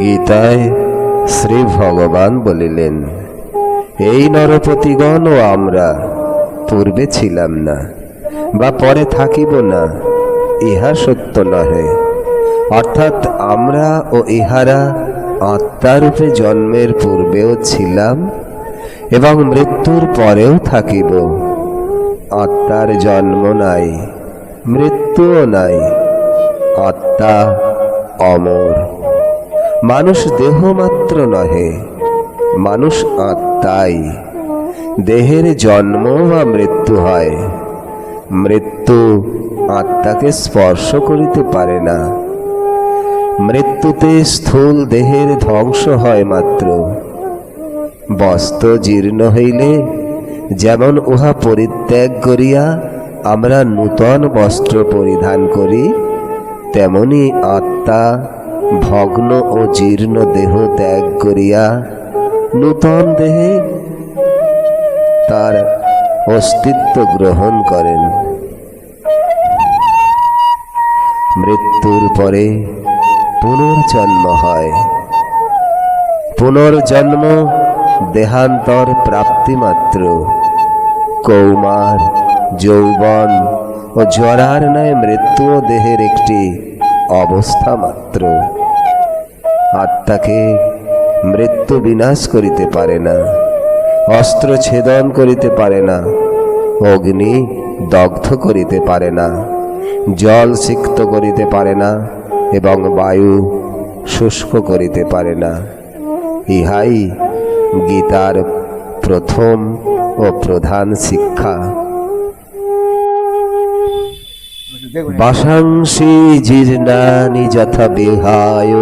গীতায় শ্রী ভগবান বলিলেন, এই নরপতিগণ ও আমরা পূর্বে ছিলাম না বা পরে থাকিব না, ইহা সত্য নহে। অর্থাৎ আমরা ও ইহারা আত্মারূপে জন্মের পূর্বেও ছিলাম এবং মৃত্যুর পরেও থাকিব। আত্মার জন্ম নাই, মৃত্যুও নাই, আত্মা অমর। মানুষ দেহ মাত্র নহে, মানুষ আত্মাই। দেহের জন্ম বা মৃত্যু হয়। মৃত্যু আত্মাকে স্পর্শ করিতে পারে না। মৃত্যুতে স্থূল দেহের ধ্বংস হয় মাত্র। বস্ত্র জীর্ণ হইলে যেমন উহা পরিত্যাগ করিয়া আমরা নূতন বস্ত্র পরিধান করি, তেমনি আত্মা ভগ্ন ও জীর্ণ দেহ ত্যাগ করিয়া নূতন দেহে তার অস্তিত্ব গ্রহণ করেন। মৃত্যুর পরে পুনর্জন্ম হয়। পুনর্জন্ম দেহান্তর প্রাপ্তি মাত্র। কৌমার, যৌবন ও জরার ন্যায় মৃত্যু দেহের একটি অবস্থা মাত্র। আত্মাকে মৃত্যু বিনাশ করিতে পারে না, অস্ত্র ছেদন করিতে পারে না, অগ্নি দগ্ধ করিতে পারে না, জল সিক্ত করিতে পারে না এবং বায়ু শুষ্ক করিতে পারে না। ইহাই গীতার প্রথম ও প্রধান শিক্ষা। বাসাংসি জীর্ণানি যথা বিহায়।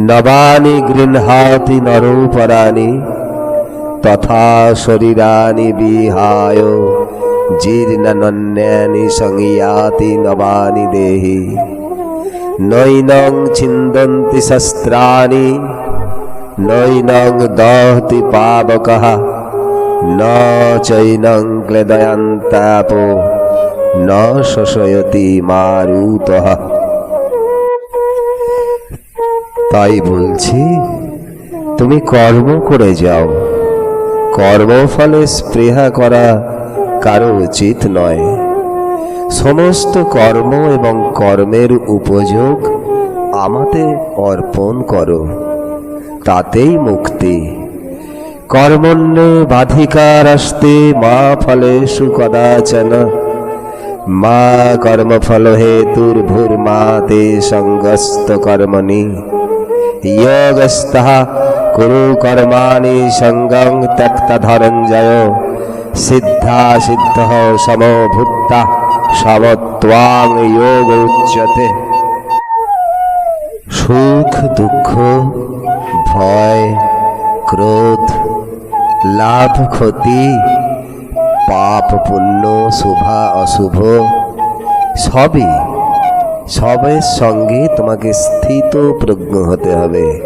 নবানি গৃহাতি নরোপরাণি তথা শরীরানি বিহায় জীর্ণনন্যানি সংয়াতি নবানি দেহি নৈনং ছিন্দন্তি শস্ত্রাণি নৈনং দহতি পাবকः ন চৈনং ক্লেদয়ন্তাপো ন শোষয়তি মারুতः তাই বলছি, তুমি কর্ম করে যাও। কর্মফলে স্পৃহা করা কারও উচিত নয়। সমস্ত কর্ম এবং কর্মের উপযোগ আমাতে অর্পণ করো, তাতেই মুক্তি। কর্মণ্যে বাধিকার আসতে মা ফলেষু কদাচন। মা কর্মফল হেতুর্ভুর্মাতে সঙ্গস্ত কর্মণি। কুরু কর্মাণি সঙ্গং ত্যক্ত ধনঞ্জয় সিদ্ধা সিদ্ধ সমভূতা সমত্বাং যোগ উচ্যতে সুখ দুঃখ ভয় ক্রোধ লাভ ক্ষতি পাপ পুণ্য শুভা অশুভ সবই সবের সঙ্গে তোমাকে স্থিত প্রজ্ঞ হতে হবে।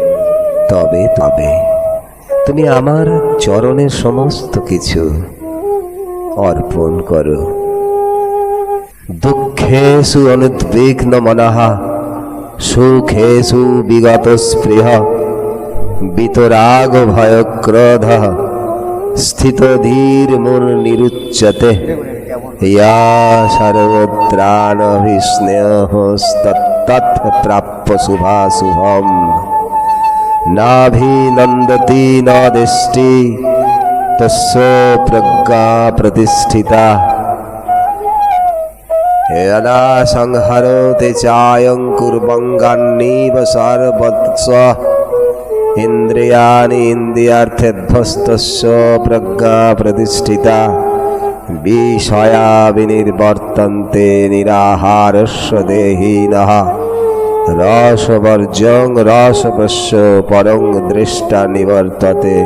তবে তবে, তুমি আমার চরণের সমস্ত কিছু অর্পণ করো। দুঃখেষু অনুদ্বিগ্ন মনহা সুখেষু বিগত স্পৃহ বিতরাগ ভয় ক্রোধ স্থিত ধীর মন নিরুচ্যতে या सर्वत्राणभिस्नेहस्तत्तत्प्राप्य शुभाशुभम् नाभिनन्दति न दृष्टि तस्य प्रज्ञा प्रतिष्ठिता यदा संहरते चायं कुर्वङ्गान्नीव सर्वत्स इन्द्रियाणि इन्द्रियार्थेध्वस्तस्य प्रज्ञा प्रतिष्ठिता বিষয়া বিনির্বর্তন্তে নিরাহারস্য দেহিনঃ রসবর্জং রসপস্য পরং দৃষ্টা নিবর্ততে।